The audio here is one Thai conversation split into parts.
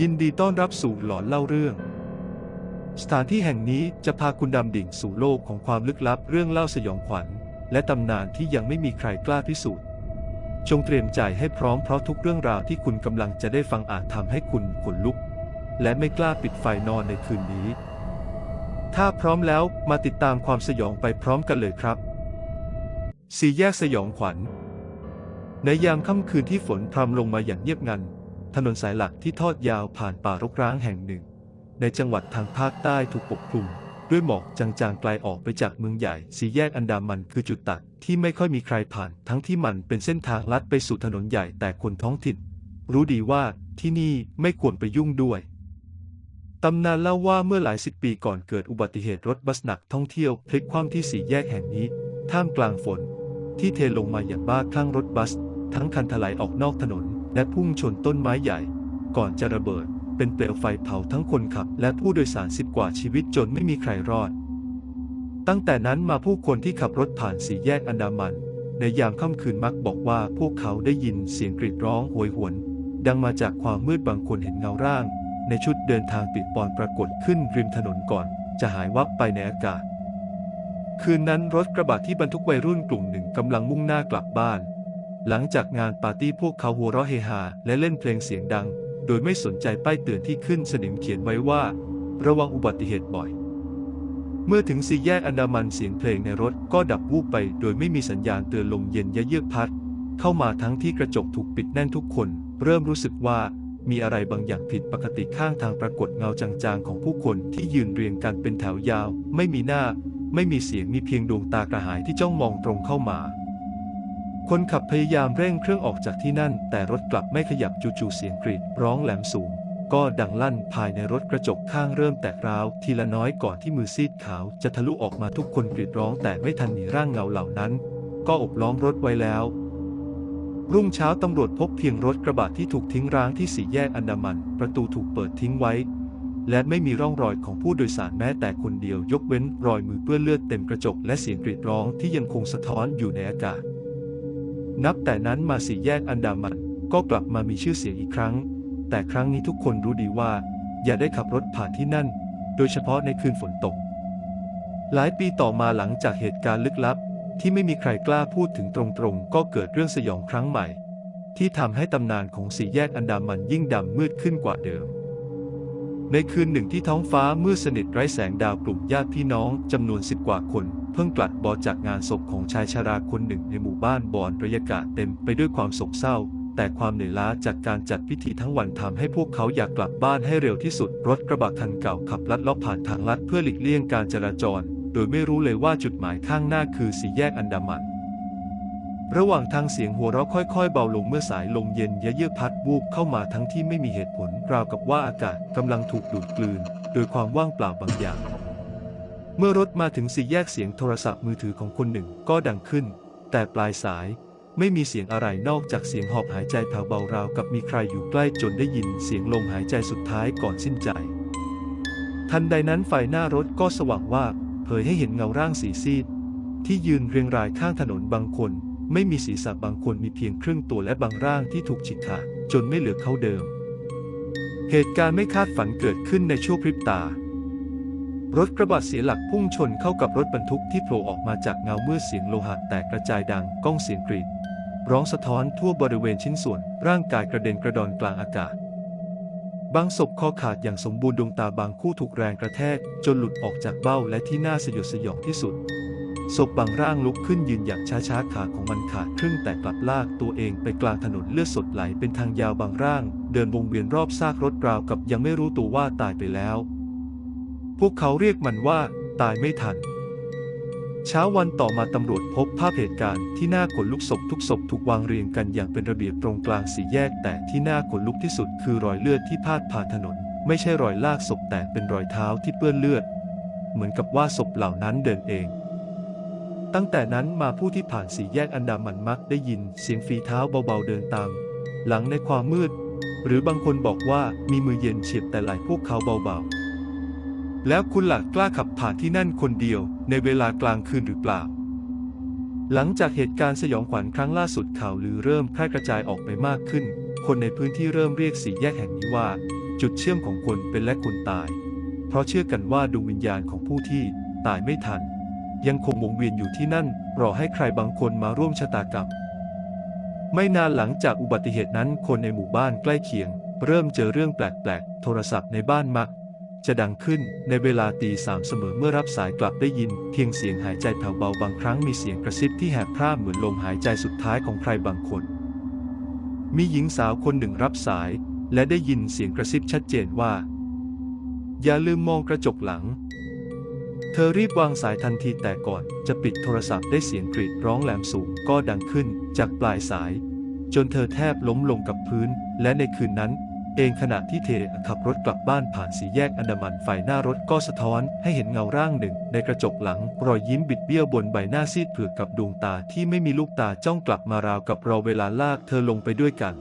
ยินดีต้อนรับสู่หลอนเล่าเรื่อง สถานที่แห่งนี้จะพาคุณดำดิ่งสู่โลกของความลึกลับเรื่องเล่าสยองขวัญ และตำนานที่ยังไม่มีใครกล้าพิสูจน์ จงเตรียมใจให้พร้อมเพราะทุกเรื่องราวที่คุณกำลังจะได้ฟังอาจทำให้คุณขนลุก และไม่กล้าปิดไฟนอนในคืนนี้ ถ้าพร้อมแล้วมาติดตามความสยองไปพร้อมกันเลยครับสี่แยกสยองขวัญ ในยามค่ำคืนที่ฝนพรำลงมาอย่างเงียบงัน ถนนสายหลักที่ทอดยาวผ่านป่ารกร้างแห่งหนึ่ง ในจังหวัดทางภาคใต้ถูกปกคลุม ด้วยหมอกจางๆไกลออกไปจากเมืองใหญ่สี่แยกอันดามันคือจุดตัดที่ไม่ค่อยมีใครผ่าน ทั้งที่มันเป็นเส้นทางลัดไปสู่ถนนใหญ่แต่คนท้องถิ่น รู้ดีว่าที่นี่ไม่ควรไปยุ่งด้วยตำนานเล่าว่าเมื่อหลายสิบปีก่อนเกิดอุบัติเหตุรถบัสหนักท่องเที่ยวพลิกคว่ำที่สี่แยกแห่งนี้ ท่ามกลางฝน ที่เทลงมาอย่างบ้าคลั่งรถบัส ทั้งคันถลายออกนอกถนน และพุ่งชนต้นไม้ใหญ่ ก่อนจะระเบิด เป็นเปลวไฟเผาทั้งคนขับ และผู้โดยสารสิบกว่าชีวิตจนไม่มีใครรอด ตั้งแต่นั้นมาผู้คนที่ขับรถผ่านสี่แยกอันดามัน ในยามค่ำคืนมักบอกว่าพวกเขาได้ยินเสียงกรีดร้องโหยหวน ดังมาจากความมืดบางคนเห็นเงาร่าง ในชุดเดินทางปิดปอนปรากฏขึ้นริมถนนก่อน จะหายวับไปในอากาศ คืนนั้นรถกระบะที่บรรทุกวัยรุ่นกลุ่มหนึ่งกำลังมุ่งหน้ากลับบ้าน หลังจากงานปาร์ตี้พวกเขาหัวเราะเฮฮาและเล่นเพลงเสียงดัง โดยไม่สนใจป้ายเตือนที่ขึ้นสนิมเขียนไว้ว่า ระวังอุบัติเหตุบ่อย เมื่อถึงสี่แยกอันดามันเสียงเพลงในรถก็ดับวูบไป โดยไม่มีสัญญาณเตือนลมเย็นยะเยือกพัด เข้ามาทั้งที่กระจกถูกปิดแน่นทุกคน เริ่มรู้สึกว่ามีอะไรบางอย่างผิดปกติข้างทางปรากฏเงาจางๆของผู้คนที่ยืนเรียงกันเป็นแถวยาว ไม่มีหน้า ไม่มีเสียงมีเพียงดวงตากระหายที่จ้องมองตรงเข้ามา คนขับพยายามเร่งเครื่องออกจากที่นั่น แต่รถกลับไม่ขยับจู่ๆเสียงกรีดร้องแหลมสูง ก็ดังลั่นภายในรถกระจกข้างเริ่มแตกร้าว ทีละน้อยก่อนที่มือซีดขาวจะทะลุออกมาทุกคนกรีดร้องแต่ไม่ทันหนีร่างเงาเหล่านั้น ก็อบล้อมรถไว้แล้ว รุ่งเช้าตำรวจพบเพียงรถกระบะที่ถูกทิ้งร้างที่สี่แยกอันดามัน ประตูถูกเปิดทิ้งไว้ และไม่มีร่องรอยของผู้โดยสารแม้แต่คนเดียวยกเว้นรอยมือเปื้อนเลือดเต็มกระจกและเสียงกรีดร้องที่ยังคงสะท้อนอยู่ในอากาศ นับแต่นั้นมาสี่แยกอันดามันก็กลับมามีชื่อเสียงอีกครั้ง แต่ครั้งนี้ทุกคนรู้ดีว่า อย่าได้ขับรถผ่านที่นั่น โดยเฉพาะในคืนฝนตก หลายปีต่อมาหลังจากเหตุการณ์ลึกลับ ที่ไม่มีใครกล้าพูดถึงตรงๆ ก็เกิดเรื่องสยองครั้งใหม่ ที่ทำให้ตำนานของสี่แยกอันดามันยิ่งดำมืดขึ้นกว่าเดิม ในคืนหนึ่งที่ท้องฟ้ามืดสนิทไร้แสงดาวกลุ่มญาติพี่น้องจำนวนสิบกว่าคน เพิ่งกลัดบอจากงานศพของชายชราคนหนึ่งในหมู่บ้านบอนบรรยากาศเต็มไปด้วยความโศกเศร้า แต่ความเหนื่อยล้าจากการจัดพิธีทั้งวันทำให้พวกเขาอยากกลับบ้านให้เร็วที่สุด รถกระบะคันเก่าขับลัดเลาะผ่านทางลัดเพื่อหลีกเลี่ยงการจราจร โดยไม่รู้เลยว่าจุดหมายข้างหน้าคือสี่แยกอันดามัน ระหว่างทางเสียงหัวเราะค่อยๆ เบาลงเมื่อสายลมเย็นยะเยือกพัดวูบเข้ามาทั้งที่ไม่มีเหตุผลราวกับว่าอากาศกำลังถูกดูดกลืน โดยความว่างเปล่าบางอย่าง เมื่อรถมาถึงสี่แยกเสียงโทรศัพท์มือถือของคนหนึ่งก็ดังขึ้น แต่ปลายสายไม่มีเสียงอะไรนอกจากเสียงหอบหายใจแผ่วเบาราวกับมีใครอยู่ใกล้จนได้ยินเสียงลมหายใจสุดท้ายก่อนสิ้นใจ ทันใดนั้นไฟหน้ารถก็สว่างว่าเผยให้เห็นเงาร่างสีซีดที่ยืนเรียงรายข้างถนนบางคน ไม่มีศีรษะบางคนมีเพียงครึ่งตัวและบางร่างที่ถูกฉีกขาดจนไม่เหลือเขาเดิม เหตุการณ์ไม่คาดฝันเกิดขึ้นในช่วงพริบตา รถกระบะเสียหลักพุ่งชนเข้ากับรถบรรทุกที่โผล่ออกมาจากเงาเมื่อเสียงโลหะแตกกระจายดังก้องเสียงกรีดร้องสะท้อนทั่วบริเวณชิ้นส่วน ร่างกายกระเด็นกระดอนกลางอากาศ บางศพคอขาดอย่างสมบูรณ์ดวงตาบางคู่ถูกแรงกระแทก จนหลุดออกจากเบ้าและที่น่าสยดสยองที่สุด ศพบางร่างลุกขึ้นยืนอย่างช้าๆ ขาของมันขาดครึ่งแต่กลับลากตัวเองไปกลางถนนเลือดสดไหลเป็นทางยาวบางร่าง เดินวงเวียนรอบซากรถราวกับยังไม่รู้ตัวว่าตายไปแล้ว พวกเขาเรียกมันว่า ตายไม่ทัน เช้าวันต่อมาตำรวจพบภาพเหตุการณ์ที่น่าขนลุกศพทุกศพถูกวางเรียงกันอย่างเป็นระเบียบตรงกลางสี่แยก แต่ที่น่าขนลุกที่สุดคือรอยเลือดที่พาดผ่านถนน ไม่ใช่รอยลากศพแต่เป็นรอยเท้าที่เปื้อนเลือด เหมือนกับว่าศพเหล่านั้นเดินเอง ตั้งแต่นั้นมาผู้ที่ผ่านสี่แยกอันดามันมักได้ยินเสียงฝีเท้าเบาๆเดินตาม หลังในความมืด หรือบางคนบอกว่ามีมือเย็นเฉียบแต่ไหลพวกเขาเบาๆ แล้วคุณหลักกล้าขับผ่านที่นั่นคนเดียว ในเวลากลางคืนหรือเปล่า หลังจากเหตุการณ์สยองขวัญครั้งล่าสุดข่าวลือเริ่มแพร่กระจายออกไปมากขึ้น คนในพื้นที่เริ่มเรียกสี่แยกแห่งนี้ว่า จุดเชื่อมของคนเป็นและคนตาย เพราะเชื่อกันว่าดวงวิญญาณของผู้ที่ตายไม่ทัน ยังคงวงเวียนอยู่ที่นั่น รอให้ใครบางคนมาร่วมชะตากรรม ไม่นานหลังจากอุบัติเหตุนั้นคนในหมู่บ้านใกล้เคียง เริ่มเจอเรื่องแปลกๆ โทรศัพท์ในบ้านมัก จะดังขึ้นในเวลาตีสามเสมอเมื่อรับสายกลับได้ยิน เพียงเสียงหายใจแผ่วเบาบางครั้งมีเสียงกระซิบที่แหบพร่าเหมือนลมหายใจสุดท้ายของใครบางคน มีหญิงสาวคนหนึ่งรับสาย และได้ยินเสียงกระซิบชัดเจนว่า อย่าลืมมองกระจกหลัง เธอรีบวางสายทันทีแต่ก่อนจะปิดโทรศัพท์ได้เสียงกรีดร้องแหลมสูงก็ดังขึ้นจากปลายสาย จนเธอแทบล้มลงกับพื้น และในคืนนั้น เองขณะที่เธอขับรถกลับบ้านผ่านสี่แยกอันดามันไฟหน้ารถก็สะท้อนให้เห็นเงาร่างหนึ่ง ในกระจกหลังรอยยิ้มบิดเบี้ยวบนใบหน้าซีดเผือกกับดวงตาที่ไม่มีลูกตาจ้องกลับมาราวกับรอเวลาลากเธอลงไปด้วยกัน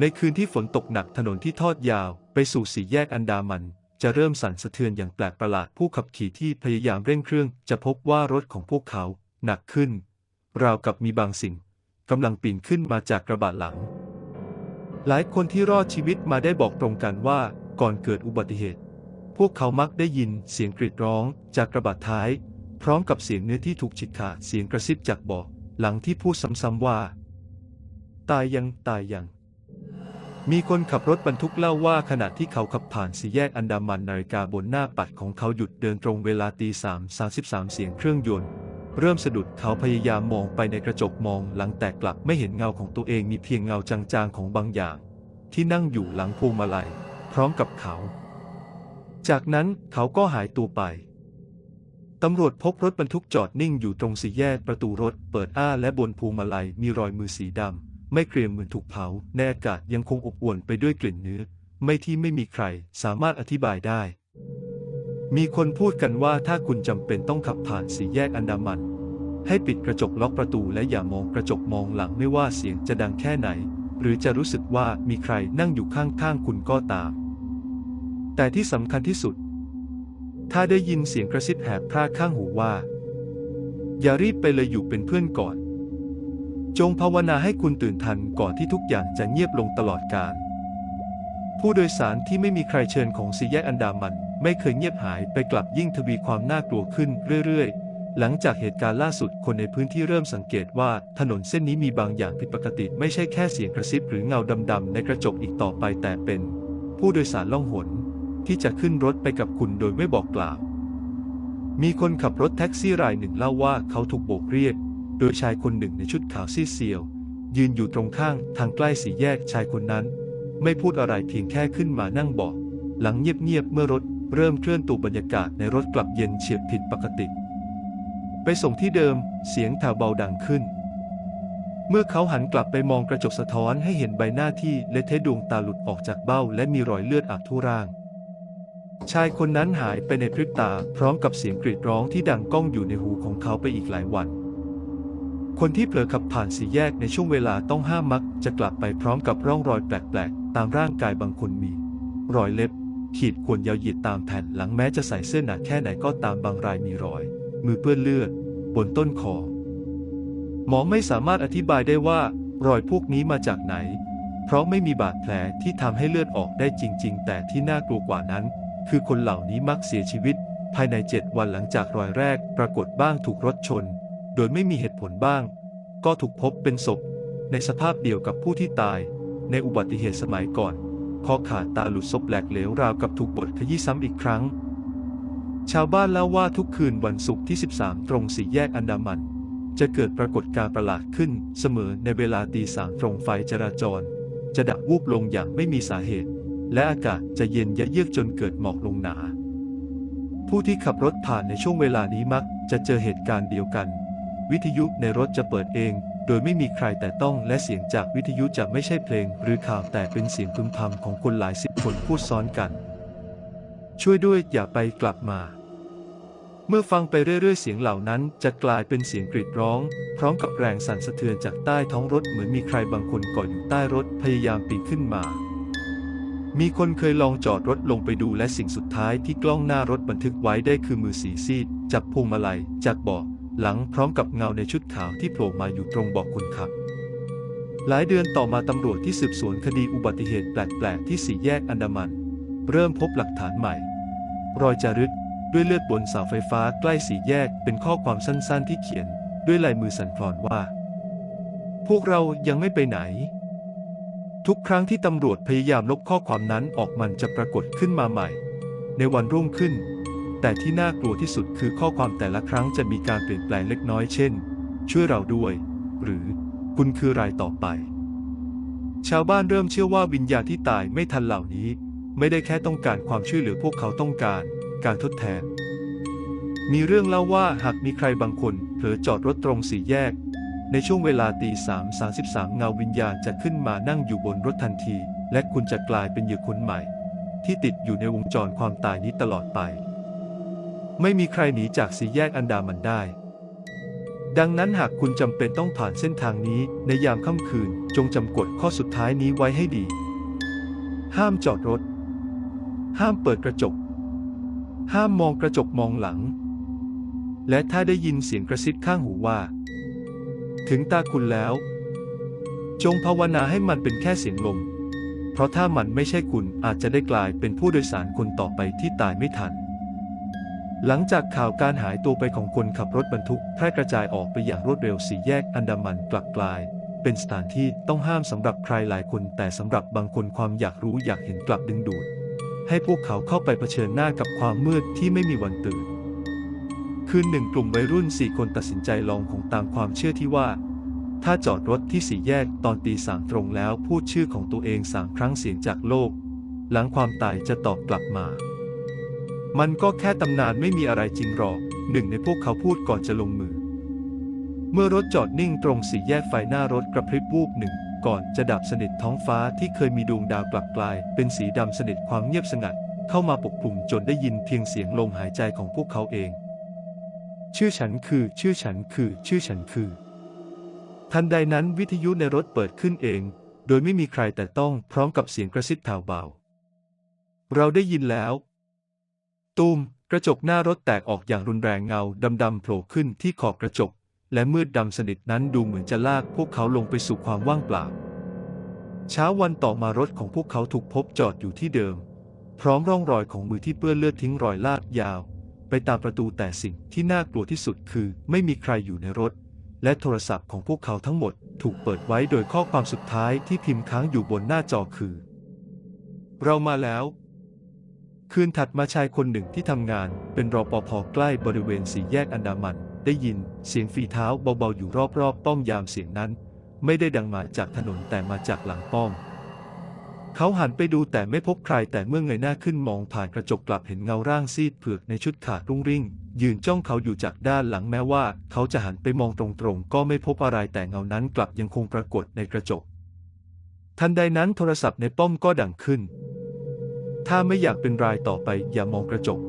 ในคืนที่ฝนตกหนักถนนที่ทอดยาว ไปสู่สี่แยกอันดามัน จะเริ่มสั่นสะเทือนอย่างแปลกประหลาดผู้ขับขี่ที่พยายามเร่งเครื่อง จะพบว่ารถของพวกเขาหนักขึ้น ราวกับมีบางสิ่งกำลังปีนขึ้นมาจากกระบะหลัง หลายคนที่รอดชีวิตมาได้บอกตรงกันว่าก่อนเกิดอุบัติเหตุ พวกเขามักได้ยินเสียงกรีดร้องจากกระบะท้าย พร้อมกับเสียงเนื้อที่ถูกฉีกขาดเสียงกระซิบจากเบอกหลังที่พูดซ้ำๆว่า ตายยังตายยัง มีคนขับรถบรรทุกเล่าว่าขณะที่เขาขับผ่านสี่แยกอันดามันนาฬิกาบนหน้าปัดของเขาหยุดเดินตรงเวลาตีสามสาสิบสามเสียงเครื่องยนต์ เริ่มสะดุดเขาพยายามมองไปในกระจกมองหลังแต่กลับไม่เห็นเงาของตัวเองมีเพียงเงาจางๆของบางอย่าง ที่นั่งอยู่หลังพวงมาลัย พร้อมกับเขา จากนั้นเขาก็หายตัวไปตำรวจพบรถบรรทุกจอดนิ่งอยู่ตรงสี่แยกประตูรถเปิดอ้าและบนพวงมาลัยมีรอยมือสีดำ ไม่เกรียมเหมือนถูกเผาในอากาศยังคงอบอวลไปด้วยกลิ่นเนื้อ ไม่ที่ไม่มีใครสามารถอธิบายได้ มีคนพูดกันว่าถ้าคุณจำเป็นต้องขับผ่านสี่แยกอันดามัน ให้ปิดกระจกล็อกประตูและอย่ามองกระจกมองหลังไม่ว่าเสียงจะดังแค่ไหน หรือจะรู้สึกว่ามีใครนั่งอยู่ข้างๆคุณก็ตาม แต่ที่สำคัญที่สุด ถ้าได้ยินเสียงกระซิบแหบพร่าข้างหูว่า อย่ารีบไปเลยอยู่เป็นเพื่อนก่อน จงภาวนาให้คุณตื่นทันก่อนที่ทุกอย่างจะเงียบลงตลอดกาลผู้โดยสารที่ไม่มีใครเชิญของสีแยกอันดามันไม่เคยเงียบหายไปกลับยิ่งทวีความน่ากลัวขึ้นเรื่อยๆ หลังจากเหตุการณ์ล่าสุดคนในพื้นที่เริ่มสังเกตว่าถนนเส้นนี้มีบางอย่างผิดปกติไม่ใช่แค่เสียงกระซิบหรือเงาดำๆในกระจกอีกต่อไปแต่เป็น ผู้โดยสารล่องหนที่จะขึ้นรถไปกับคุณโดยไม่บอกกล่าว มีคนขับรถแท็กซี่รายหนึ่งเล่าว่าเขาถูกโบกเรียก โดยชายคนหนึ่งในชุดขาวซีเซียว ยืนอยู่ตรงข้างทางใกล้สี่แยกชายคนนั้น ไม่พูดอะไรเพียงแค่ขึ้นมานั่งเบอกหลังเงียบๆเมื่อรถเริ่มเคลื่อนตัวบรรยากาศในรถกลับเย็นเฉียบผิดปกติ ไปส่งที่เดิมเสียงแถวเบาดังขึ้น เมื่อเขาหันกลับไปมองกระจกสะท้อนให้เห็นใบหน้าที่เละเทะดวงตาหลุดออกจากเบ้า และมีรอยเลือดอาบทั่วร่าง ชายคนนั้นหายไปในพริบตาพร้อมกับเสียงกรีดร้องที่ดังก้องอยู่ในหูของเขาไปอีกหลายวัน คนที่เผลอขับผ่านสี่แยกในช่วงเวลาต้องห้ามมัก จะกลับไปพร้อมกับร่องรอยแปลกๆ ตามร่างกายบางคนมี รอยเล็บ ขีดข่วนยาวหยีดตามแผ่นหลังแม้จะใส่เสื้อหนาแค่ไหนก็ตามบางรายมีรอย มือเปื้อนเลือด บนต้นคอ หมอไม่สามารถอธิบายได้ว่า รอยพวกนี้มาจากไหน เพราะไม่มีบาดแผลที่ทำให้เลือดออกได้จริง ๆ แต่ที่น่ากลัวกว่านั้น คือคนเหล่านี้มักเสียชีวิต ภายในเจ็ดวันหลังจากรอยแรก ปรากฏบ้างถูกรถชน โดยไม่มีเหตุผลบ้าง ก็ถูกพบเป็นศพ ในสภาพเดียวกับผู้ที่ตาย ในอุบัติเหตุสมัยก่อนคอขาดตาหลุดศพแหลกเหลวราวกับถูกบดขยี้ซ้ำอีกครั้ง ชาวบ้านเล่าว่าทุกคืนวันศุกร์ที่ 13 ตรงสี่แยกอันดามัน จะเกิดปรากฏการณ์ประหลาดขึ้นเสมอในเวลาตีสามตรงไฟจราจร จะดับวูบลงอย่างไม่มีสาเหตุ และอากาศจะเย็นยะเยือกจนเกิดหมอกลงหนา ผู้ที่ขับรถผ่านในช่วงเวลานี้มักจะเจอเหตุการณ์เดียวกัน วิทยุในรถจะเปิดเอง โดยไม่มีใครแต่ต้องและเสียงจากวิทยุจะไม่ใช่เพลง หรือข่าวแต่เป็นเสียงพึมพำของคนหลายสิบคนพูดซ้อนกัน ช่วยด้วยอย่าไปกลับมา เมื่อฟังไปเรื่อยๆ เสียงเหล่านั้นจะกลายเป็นเสียงกรีดร้อง พร้อมกับแรงสั่นสะเทือนจากใต้ท้องรถเหมือนมีใครบางคนกาะอยู่ใต้รถพยายามปีนขึ้นมามีคนเคยลองจอดรถลงไปดูและสิ่งสุดท้ายที่กล้องหน้ารถบันทึกไว้ได้คือมือสีซีดจับพวงมาลัยจากเบาะ หลังพร้อมกับเงาในชุดขาวที่โผล่มาอยู่ตรงบาะคนขับ หลายเดือนต่อมาตำรวจที่สืบสวนคดีอุบัติเหตุแปลกๆ ที่สี่แยกอันดามัน เริ่มพบหลักฐานใหม่ รอยจารึกด้วยเลือดบนเสาไฟฟ้าใกล้สี่แยกเป็นข้อความสั้นๆ ที่เขียนด้วยลายมือสั่นคลอนว่า พวกเรายังไม่ไปไหน ทุกครั้งที่ตำรวจพยายามลบข้อความนั้นออกมันจะปรากฏขึ้นมาใหม่ ในวันรุ่งขึ้น แต่ที่น่ากลัวที่สุดคือข้อความแต่ละครั้งจะมีการเปลี่ยนแปลงเล็กน้อยเช่น ช่วยเราด้วย หรือคุณคือรายต่อไป ชาวบ้านเริ่มเชื่อว่าวิญญาณที่ตายไม่ทันเหล่านี้ ไม่ได้แค่ต้องการความช่วยเหลือพวกเขาต้องการ การทดแทน มีเรื่องเล่าว่าหากมีใครบางคนเผลอจอดรถตรงสี่แยก ในช่วงเวลาตีสามสาสิบสามเงาวิญญาณจะขึ้นมานั่งอยู่บนรถทันที และคุณจะกลายเป็นเหยื่อคนใหม่ ที่ติดอยู่ในวงจรความตายนี้ตลอดไป ไม่มีใครหนีจากสี่แยกอันดามันได้ ดังนั้นหากคุณจำเป็นต้องผ่านเส้นทางนี้ในยามค่ำคืน จงจำกฎข้อสุดท้ายนี้ไว้ให้ดี ห้ามจอดรถ ห้ามเปิดกระจก ห้ามมองกระจกมองหลัง และถ้าได้ยินเสียงกระซิบข้างหูว่า ถึงตาคุณแล้ว จงภาวนาให้มันเป็นแค่เสียงลม เพราะถ้ามันไม่ใช่คุณอาจจะได้กลายเป็นผู้โดยสารคนต่อไปที่ตายไม่ทัน หลังจากข่าวการหายตัวไปของคนขับรถบรรทุกแพร่กระจายออกไปอย่างรวดเร็วสี่แยกอันดามันกลับกลาย เป็นสถานที่ต้องห้ามสำหรับใครหลายคน แต่สำหรับบางคนความอยากรู้อยากเห็นกลับดึงดูด ให้พวกเขาเข้าไปเผชิญหน้ากับความมืดที่ไม่มีวันตื่น คืนหนึ่งกลุ่มวัยรุ่นสี่คนตัดสินใจลองของตามความเชื่อที่ว่า ถ้าจอดรถที่สี่แยกตอนตีสามตรงแล้วพูดชื่อของตัวเองสามครั้งเสียงจากโลก หลังความตายจะตอบกลับมา มันก็แค่ตำนานไม่มีอะไรจริงหรอก หนึ่งในพวกเขาพูดก่อนจะลงมือ เมื่อรถจอดนิ่งตรงสี่แยกไฟหน้ารถกระพริบวูบหนึ่ง ก่อนจะดับสนิทท้องฟ้าที่เคยมีดวงดาวกลับกลาย เป็นสีดำสนิทความเงียบสงัด เข้ามาปกคลุมจนได้ยินเพียงเสียงลมหายใจของพวกเขาเอง ชื่อฉันคือ ชื่อฉันคือ ชื่อฉันคือ ทันใดนั้นวิทยุในรถเปิดขึ้นเอง โดยไม่มีใครแต่ต้องพร้อมกับเสียงกระซิบแผ่วเบาเราได้ยินแล้ว ตูม กระจกหน้ารถแตกออกอย่างรุนแรงเงาดำๆโผล่ขึ้นที่ขอบกระจก และมืดดำสนิทนั้นดูเหมือนจะลากพวกเขาลงไปสู่ความว่างเปล่า เช้าวันต่อมารถของพวกเขาถูกพบจอดอยู่ที่เดิม พร้อมร่องรอยของมือที่เปื้อนเลือดทิ้งรอยลากยาว ไปตามประตูแต่สิ่งที่น่ากลัวที่สุดคือไม่มีใครอยู่ในรถ และโทรศัพท์ของพวกเขาทั้งหมดถูกเปิดไว้โดยข้อความสุดท้ายที่พิมพ์ค้างอยู่บนหน้าจอคือ เรามาแล้ว คืนถัดมาชายคนหนึ่งที่ทำงาน เป็นรอปภใกล้บริเวณสี่แยกอันดามัน ได้ยินเสียงฝีเท้าเบาๆอยู่รอบๆ ป้อมยามเสียงนั้น ไม่ได้ดังมาจากถนนแต่มาจากหลังป้อม เขาหันไปดูแต่ไม่พบใครแต่เมื่อเงยหน้าขึ้นมองผ่านกระจกกลับเห็นเงาร่างซีดเผือกในชุดขาดรุ่งริ่ง ยืนจ้องเขาอยู่จากด้านหลังแม้ว่า เขาจะหันไปมองตรงๆ ก็ไม่พบอะไรแต่เงานั้นกลับยังคงปรากฏในกระจก ทันใดนั้นโทรศัพท์ในป้อมก็ดังขึ้น ถ้าไม่อยากเป็นรายต่อไปอย่ามองกระจก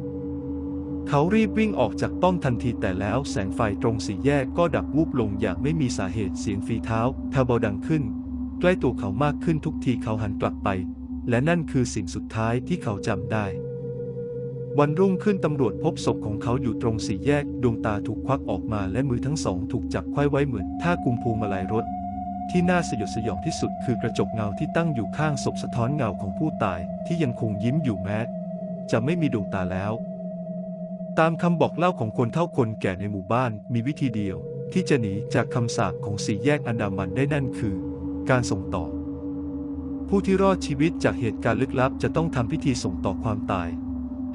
เขารีบวิ่งออกจากป้อมทันทีแต่แล้วแสงไฟตรงสี่แยกก็ดับวูบลงอย่างไม่มีสาเหตุเสียงฝีเท้าแผ่วเบาดังขึ้น ใกล้ตัวเขามากขึ้นทุกทีเขาหันกลับไป และนั่นคือสิ่งสุดท้ายที่เขาจำได้ วันรุ่งขึ้นตำรวจพบศพของเขาอยู่ตรงสี่แยก ดวงตาถูกควักออกมาและมือทั้งสองถูกจับไขว้ไว้เหมือนท่ากุมพวงมาลัยรถ ที่น่าสยดสยองที่สุดคือกระจกเงาที่ตั้งอยู่ข้างศพสะท้อนเงาของผู้ตายที่ยังคงยิ้มอยู่แม้จะไม่มีดวงตาแล้ว ตามคำบอกเล่าของคนเฒ่าคนแก่ในหมู่บ้านมีวิธีเดียว ที่จะหนีจากคำสาปของสี่แยกอันดามันได้นั่นคือ การส่งต่อ ผู้ที่รอดชีวิตจากเหตุการณ์ลึกลับ จะต้องทำพิธีส่งต่อความตาย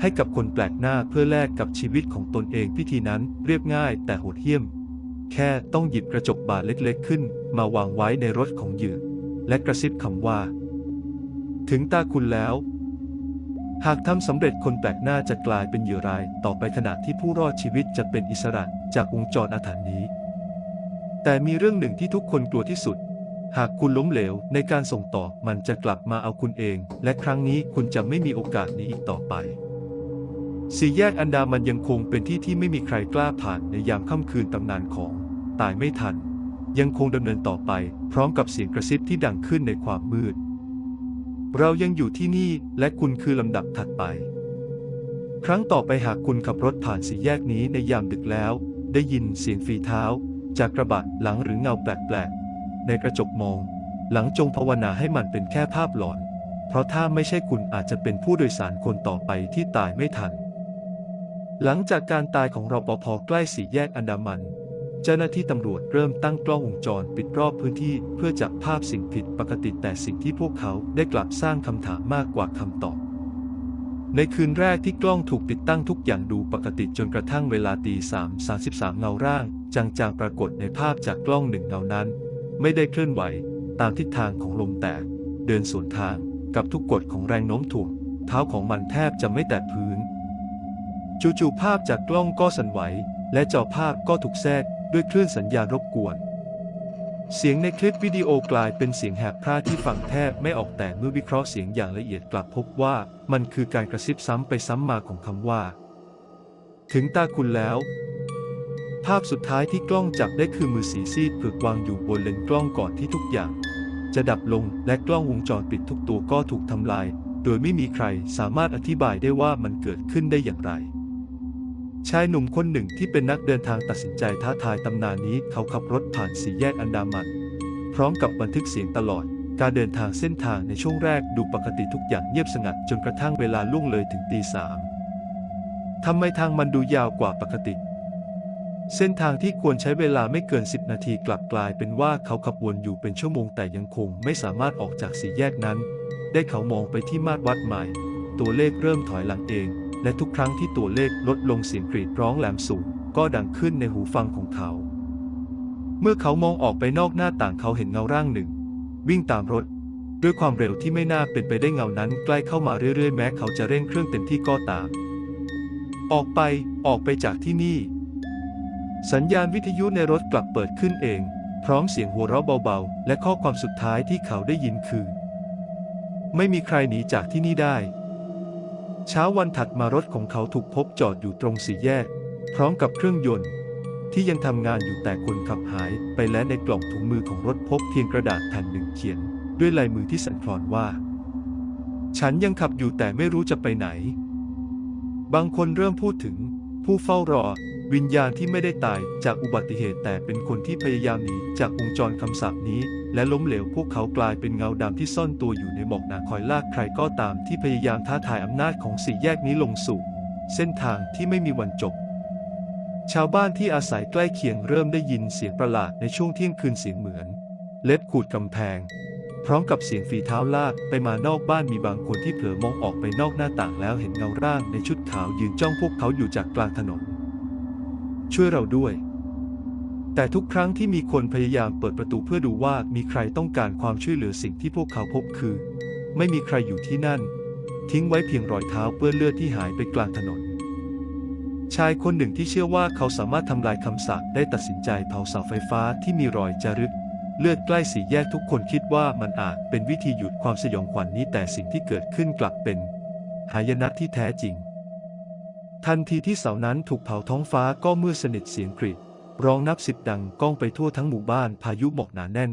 ให้กับคนแปลกหน้าเพื่อแลกกับชีวิตของตนเองพิธีนั้นเรียบง่ายแต่โหดเหี้ยม แค่ต้องหยิบกระจกบานเล็กๆขึ้น มาวางไว้ในรถของเหยื่อและกระซิบคำว่า ถึงตาคุณแล้ว หากทำสำเร็จคนแปลกหน้าจะกลายเป็นเหยื่อรายต่อไปขณะที่ผู้รอดชีวิตจะเป็นอิสระจากวงจรอาถรรพ์นี้ แต่มีเรื่องหนึ่งที่ทุกคนกลัวที่สุด หากคุณล้มเหลวในการส่งต่อมันจะกลับมาเอาคุณเอง และครั้งนี้คุณจะไม่มีโอกาสนี้อีกต่อไปสี่แยกอันดามันยังคงเป็นที่ที่ไม่มีใครกล้าผ่านในยามค่ำคืนตำนานของ ตายไม่ทัน ยังคงดำเนินต่อไป พร้อมกับเสียงกระซิบที่ดังขึ้นในความมืด เรายังอยู่ที่นี่และคุณคือลำดับถัดไป ครั้งต่อไปหากคุณขับรถผ่านสี่แยกนี้ในยามดึกแล้ว ได้ยินเสียงฝีเท้า จากกระบะหลังหรือเงาแปลกๆ ในกระจกมอง หลังจงภาวนาให้มันเป็นแค่ภาพหลอน เพราะถ้าไม่ใช่คุณอาจจะเป็นผู้โดยสารคนต่อไปที่ตายไม่ทันหลังจากการตายของรปภใกล้สี่แยกอันดามัน เจ้าหน้าที่ตำรวจเริ่มตั้งกล้องวงจรปิดรอบพื้นที่เพื่อจับภาพสิ่งผิดปกติแต่สิ่งที่พวกเขาได้กลับสร้างคำถามมากกว่าคำตอบ ในคืนแรกที่กล้องถูกติดตั้งทุกอย่างดูปกติจนกระทั่งเวลาตีสามสาสิบสามเงาร่าง จางๆปรากฏในภาพจากกล้องหนึ่งเงานั้น ไม่ได้เคลื่อนไหว ตามทิศทางของลมแต่เดินสวนทางกับทุกกฎของแรงโน้มถ่วง เท้าของมันแทบจะไม่แตะพื้น จู่ๆภาพจากกล้องก็สั่นไหว และจอภาพก็ถูกแทรก ด้วยคลื่นสัญญาณรบกวน เสียงในคลิปวิดีโอกลายเป็นเสียงแหบพร่าที่ฟังแทบไม่ออกแต่เมื่อวิเคราะห์เสียงอย่างละเอียดกลับพบว่ามันคือการกระซิบซ้ำไปซ้ำมาของคำว่า ถึงตาคุณแล้ว ภาพสุดท้ายที่กล้องจับได้คือมือสีซีดเผือกวางอยู่บนเลนส์กล้องก่อนที่ทุกอย่าง จะดับลงและกล้องวงจรปิดทุกตัวก็ถูกทำลาย โดยไม่มีใครสามารถอธิบายได้ว่ามันเกิดขึ้นได้อย่างไร ชายหนุ่มคนหนึ่งที่เป็นนักเดินทางตัดสินใจท้าทายตำนานนี้เขาขับรถผ่านสี่แยกอันดามัน พร้อมกับบันทึกเสียงตลอด การเดินทางเส้นทางในช่วงแรกดูปกติทุกอย่างเงียบสงัดจนกระทั่งเวลาล่วงเลยถึงตีสามทำไมทางมันดูยาวกว่าปกติ เส้นทางที่ควรใช้เวลาไม่เกิน 10 นาทีกลับกลายเป็นว่าเขาขับวนอยู่เป็นชั่วโมงแต่ยังคงไม่สามารถออกจากสี่แยกนั้น ได้เขามองไปที่มาตรวัดใหม่ ตัวเลขเริ่มถอยหลังเอง และทุกครั้งที่ตัวเลขลดลงเสียงกรีดร้องแหลมสูงก็ดังขึ้นในหูฟังของเขา เมื่อเขามองออกไปนอกหน้าต่างเขาเห็นเงาร่างหนึ่ง วิ่งตามรถ ด้วยความเร็วที่ไม่น่าเป็นไปได้เงานั้นใกล้เข้ามาเรื่อยๆ แม้เขาจะเร่งเครื่องเต็มที่ก็ตาม ออกไปออกไปจากที่นี่ สัญญาณวิทยุในรถกลับเปิดขึ้นเอง พร้อมเสียงหัวเราะเบาๆ และข้อความสุดท้ายที่เขาได้ยินคือ ไม่มีใครหนีจากที่นี่ได้ เช้าวันถัดมารถของเขาถูกพบจอดอยู่ตรงสี่แยก พร้อมกับเครื่องยนต์ ที่ยังทำงานอยู่แต่คนขับหายไปและในกล่องถุงมือของรถพบเพียงกระดาษแผ่นหนึ่งเขียน ด้วยลายมือที่สั่นคลอนว่า ฉันยังขับอยู่แต่ไม่รู้จะไปไหน บางคนเริ่มพูดถึงผู้เฝ้ารอ วิญญาณที่ไม่ได้ตายจากอุบัติเหตุแต่เป็นคนที่พยายามหนีจากวงจรคำสาปนี้ และล้มเหลวพวกเขากลายเป็นเงาดำที่ซ่อนตัวอยู่ในหมอกหนาคอยลากใครก็ตามที่พยายามท้าทายอำนาจของสี่แยกนี้ลงสู่ เส้นทางที่ไม่มีวันจบ ชาวบ้านที่อาศัยใกล้เคียงเริ่มได้ยินเสียงประหลาดในช่วงเที่ยงคืนเสียงเหมือน เล็บขูดกำแพง พร้อมกับเสียงฝีเท้าลากไปมานอกบ้านมีบางคนที่เผลอมองออกไปนอกหน้าต่างแล้วเห็นเงาร่างในชุดขาวยืนจ้องพวกเขาอยู่จากกลางถนน ช่วยเราด้วย แต่ทุกครั้งที่มีคนพยายามเปิดประตูเพื่อดูว่ามีใครต้องการความช่วยเหลือสิ่งที่พวกเขาพบคือ ไม่มีใครอยู่ที่นั่น ทิ้งไว้เพียงรอยเท้าเปื้อนเลือดที่หายไปกลางถนน ชายคนหนึ่งที่เชื่อว่าเขาสามารถทำลายคำสาปได้ตัดสินใจเผาเสาไฟฟ้าที่มีรอยจารึกเลือดใกล้สี่แยกทุกคนคิดว่ามันอาจเป็นวิธีหยุดความสยองขวัญนนี้แต่สิ่งที่เกิดขึ้นกลับเป็น หายนะที่แท้จริง ทันทีที่เสานั้นถูกเผาท้องฟ้าก็มืดสนิทเสียงกรีดร้องนับสิบดังก้องไปทั่วทั้งหมู่บ้านพายุหมอกหนาแน่น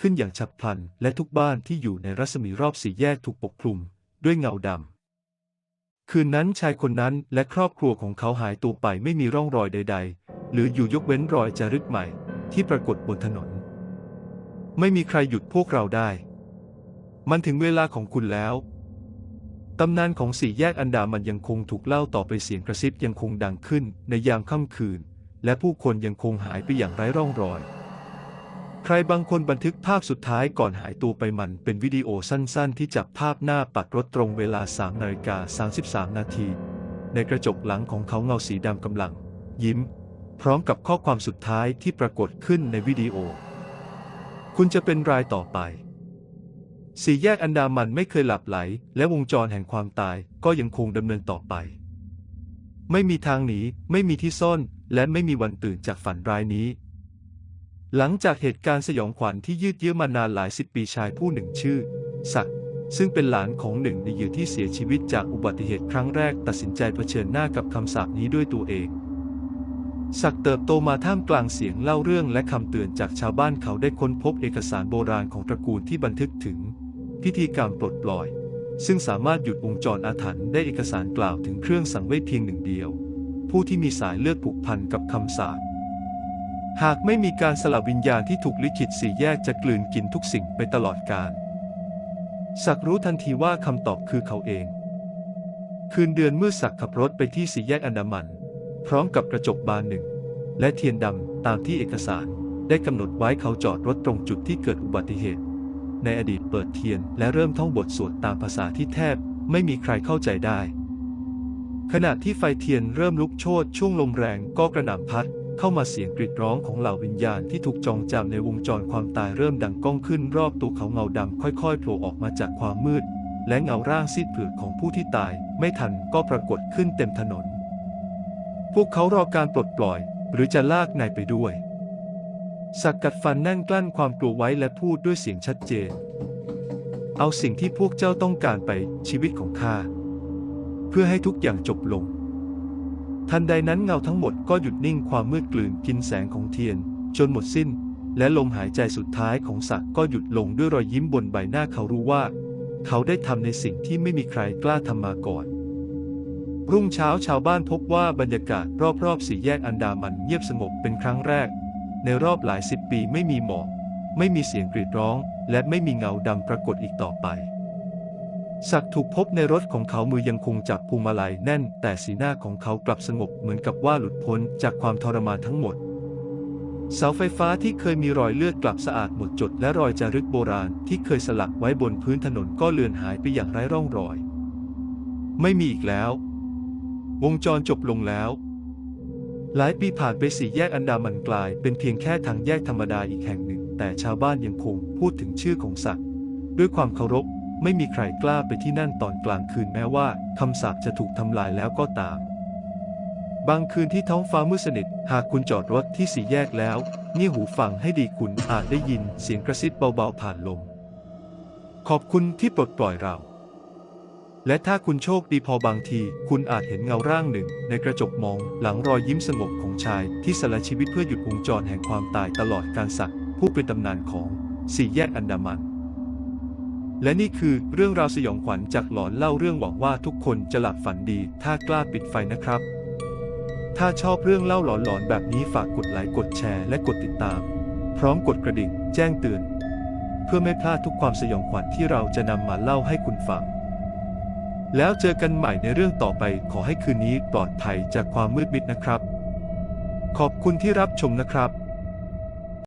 ขึ้นอย่างฉับพลัน และทุกบ้านที่อยู่ในรัศมีรอบสี่แยกถูกปกคลุม ด้วยเงาดำ คืนนั้นชายคนนั้นและครอบครัวของเขาหายตัวไปไม่มีร่องรอยใด ๆ หรืออยู่ยกเว้นรอยจารึกใหม่ ที่ปรากฏบนถนน ไม่มีใครหยุดพวกเราได้ มันถึงเวลาของคุณแล้ว ตำนานของสี่แยกอันดามันยังคงถูกเล่าต่อไปเสียงกระซิบยังคงดังขึ้นในยามค่ำคืน และผู้คนยังคงหายไปอย่างไร้ร่องรอย ใครบางคนบันทึกภาพสุดท้ายก่อนหายตัวไปมันเป็นวิดีโอสั้นๆ ที่จับภาพหน้าปัดรถตรงเวลา3นาฬิกา33 นาที ในกระจกหลังของเขาเงาสีดำกำลัง ยิ้ม พร้อมกับข้อความสุดท้ายที่ปรากฏขึ้นในวิดีโอ คุณจะเป็นรายต่อไป สี่แยกอันดามันไม่เคยหลับไหล และวงจรแห่งความตายก็ยังคงดำเนินต่อไป ไม่มีทางหนี ไม่มีที่ซ่อน และไม่มีวันตื่นจากฝันร้ายนี้ หลังจากเหตุการณ์สยองขวัญที่ยืดเยื้อมานานหลายสิบปีชายผู้หนึ่งชื่อ ศักด์ซึ่งเป็นหลานของหนึ่งในเหยื่อที่เสียชีวิตจากอุบัติเหตุครั้งแรกตัดสินใจเผชิญหน้ากับคำสาปนี้ด้วยตัวเอง ศักด์เติบโตมาท่ามกลางเสียงเล่าเรื่องและคำเตือนจากชาวบ้านเขาได้ค้นพบเอกสารโบราณของตระกูลที่บันทึกถึง พิธีการปลดปล่อย ซึ่งสามารถหยุดวงจรอาถรรพ์ได้เอกสารกล่าวถึงเครื่องสังเวยเพียงหนึ่งเดียว ผู้ที่มีสายเลือดผูกพันกับคำสาปหากไม่มีการสลับวิญญาณที่ถูกลิขิตสี่แยกจะกลืนกินทุกสิ่งไปตลอดกาลศักรู้ทันทีว่าคำตอบคือเขาเอง คืนเดือนเมื่อศักขับรถไปที่สี่แยกอันดามัน พร้อมกับกระจกบานหนึ่ง และเทียนดำตามที่เอกสารได้กำหนดไว้เขาจอดรถตรงจุดที่เกิดอุบัติเหตุ ในอดีตเปิดเทียน และเริ่มท่องบทสวดตามภาษาที่แทบ ไม่มีใครเข้าใจได้ ขณะที่ไฟเทียนเริ่มลุกโชนช่วงลมแรงก็กระหน่ำพัด เข้ามาเสียงกรีดร้องของเหล่าวิญญาณที่ถูกจองจำในวงจรความตายเริ่มดังก้องขึ้นรอบตัวเขาเงาดำค่อยๆโผล่ออกมาจากความมืด และเงาร่างซีดเผือดของผู้ที่ตาย ไม่ทันก็ปรากฏขึ้นเต็มถนน พวกเขารอการปลดปล่อย หรือจะลากนายไปด้วย สักกัดฟันแน่นกลั้นความกลัวไว้และพูดด้วยเสียงชัดเจน เอาสิ่งที่พวกเจ้าต้องการไปชีวิตของข้า เพื่อให้ทุกอย่างจบลง ทันใดนั้นเงาทั้งหมดก็หยุดนิ่งความมืดกลืนกินแสงของเทียน จนหมดสิ้น และลมหายใจสุดท้ายของสักก็หยุดลงด้วยรอยยิ้มบนใบหน้าเขารู้ว่า เขาได้ทำในสิ่งที่ไม่มีใครกล้าทำมาก่อนรุ่งเช้าชาวบ้านพบว่าบรรยากาศรอบๆสี่แยกอันดามันเงียบสงบเป็นครั้งแรก ในรอบหลายสิบปีไม่มีหมอก ไม่มีเสียงกรีดร้อง และไม่มีเงาดำปรากฏอีกต่อไปศักดิ์ถูกพบในรถของเขามือยังคงจับพวงมาลัยแน่น แต่สีหน้าของเขากลับสงบเหมือนกับว่าหลุดพ้นจากความทรมานทั้งหมด เสาไฟฟ้าที่เคยมีรอยเลือดกลับสะอาดหมดจด และรอยจารึกโบราณที่เคยสลักไว้บนพื้นถนนก็เลือนหายไปอย่างไร้ร่องรอย ไม่มีอีกแล้ว วงจรจบลงแล้ว หลายปีผ่านไปสี่แยกอันดามันกลาย เป็นเพียงแค่ทางแยกธรรมดาอีกแห่งหนึ่ง แต่ชาวบ้านยังคงพูดถึงชื่อของศักดิ์ด้วยความเคารพไม่มีใครกล้าไปที่นั่นตอนกลางคืนแม้ว่าคำสาปจะถูกทำลายแล้วก็ตาม บางคืนที่ท้องฟ้ามืดสนิท หากคุณจอดรถที่สี่แยกแล้วเงี่ยหูฟังให้ดีคุณอาจได้ยินเสียงกระซิบเบาๆผ่านลม ขอบคุณที่ปลดปล่อยเรา และถ้าคุณโชคดีพอบางที คุณอาจเห็นเงาร่างหนึ่ง ในกระจกมอง หลังรอยยิ้มสงบของชาย ที่สละชีวิตเพื่อหยุดวงจรแห่งความตายตลอดการสักผู้เป็นตำนานของสี่แยกอันดามันและนี่คือเรื่องราวสยองขวัญจากหลอนเล่าเรื่องหวังว่าทุกคนจะหลับฝันดี ถ้ากล้าปิดไฟนะครับ ถ้าชอบเรื่องเล่าหลอนๆแบบนี้ฝากกดไลค์กดแชร์และกดติดตาม พร้อมกดกระดิ่ง แจ้งเตือน เพื่อไม่พลาดทุกความสยองขวัญที่เราจะนำมาเล่าให้คุณฟัง แล้วเจอกันใหม่ในเรื่องต่อไปขอให้คืนนี้ปลอดภัยจากความมืดมิดนะครับ ขอบคุณที่รับชมนะครับ